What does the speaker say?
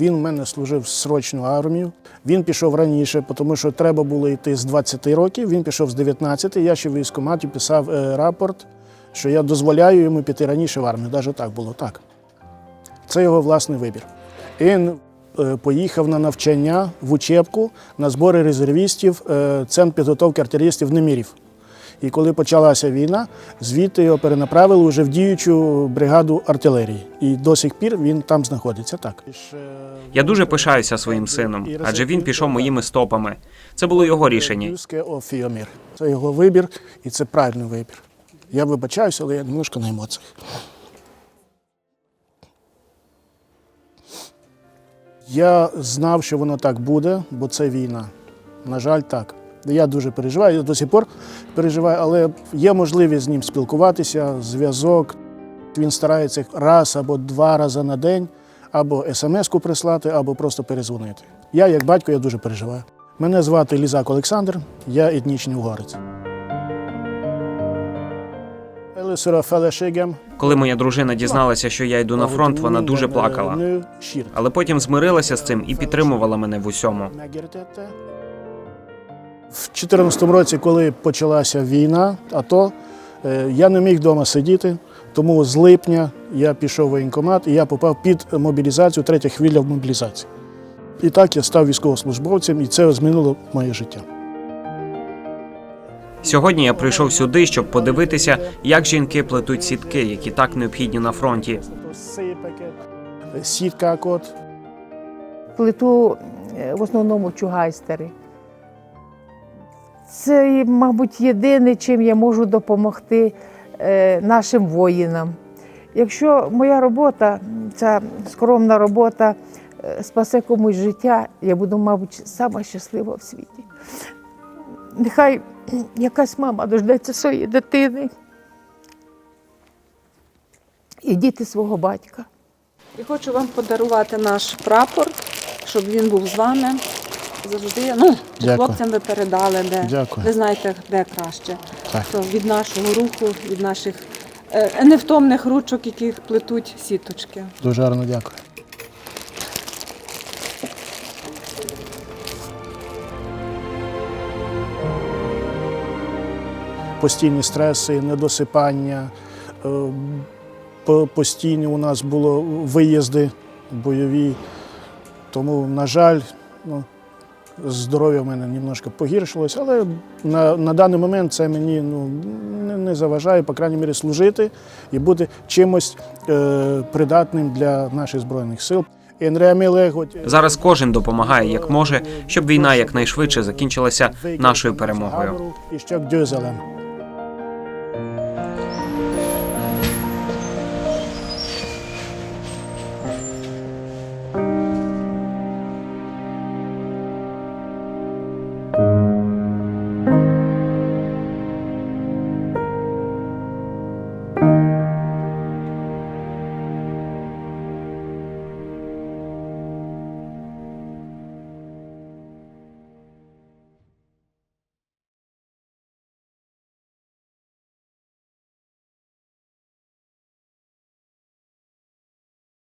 Він в мене служив срочну армію. Він пішов раніше, тому що треба було йти з 20 років. Він пішов з 19. Я ще в військкоматі писав е, рапорт, що я дозволяю йому піти раніше в армію. Навіть так було так. Це його власний вибір. Він е, поїхав на навчання в учебку на збори резервістів, е, центр підготовки артилерістів Немірів. І коли почалася війна, звідти його перенаправили вже в діючу бригаду артилерії. І до сих пір він там знаходиться. Так Я дуже пишаюся своїм сином, адже він пішов моїми стопами. Це було його рішення. Це його вибір, і це правильний вибір. Я вибачаюся, але я немножко на емоціях. Я знав, що воно так буде, бо це війна. На жаль, так. Я дуже переживаю, я до сих пор переживаю, але є можливість з ним спілкуватися, зв'язок. Він старається раз або два рази на день, або смс-ку прислати, або просто перезвонити. Я, як батько, я дуже переживаю. Мене звати Лізак Олександр, я етнічний угорець. Коли моя дружина дізналася, що я йду на фронт, вона дуже плакала. Але потім змирилася з цим і підтримувала мене в усьому. В 2014 році, коли почалася війна, АТО, е, я не міг вдома сидіти, тому з липня я пішов в воєнкомат і я попав під мобілізацію, третя хвиля в мобілізації. І так я став військовослужбовцем, і це змінило моє життя. Сьогодні я прийшов сюди, щоб подивитися, як жінки плетуть сітки, які так необхідні на фронті. Сіткакот, плиту е, в основному чугайстери. Це, мабуть, єдине, чим я можу допомогти е, нашим воїнам. Якщо моя робота, ця скромна робота, е, спасе комусь життя, я буду, мабуть, сама щаслива в світі. Нехай якась мама дождеться своєї дитини і діти свого батька. І хочу вам подарувати наш прапор, щоб він був з вами. Завжди, ну, Дякую. хлопцям ви передали, де Дякую. ви знаєте, де краще. Так. То від нашого руху, від наших е, невтомних ручок, які плетуть сіточки. дуже гарно дякую. Постійні стреси, недосипання. е, Постійні у нас було виїзди бойові. Тому, на жаль, ну, здоров'я в мене немножко погіршилось, але на, на даний момент це мені ну, не, не заважає, по крайній мірі, служити і бути чимось е, придатним для наших збройних сил. Енреаміле, Зараз кожен допомагає як може, щоб війна якнайшвидше закінчилася нашою перемогою.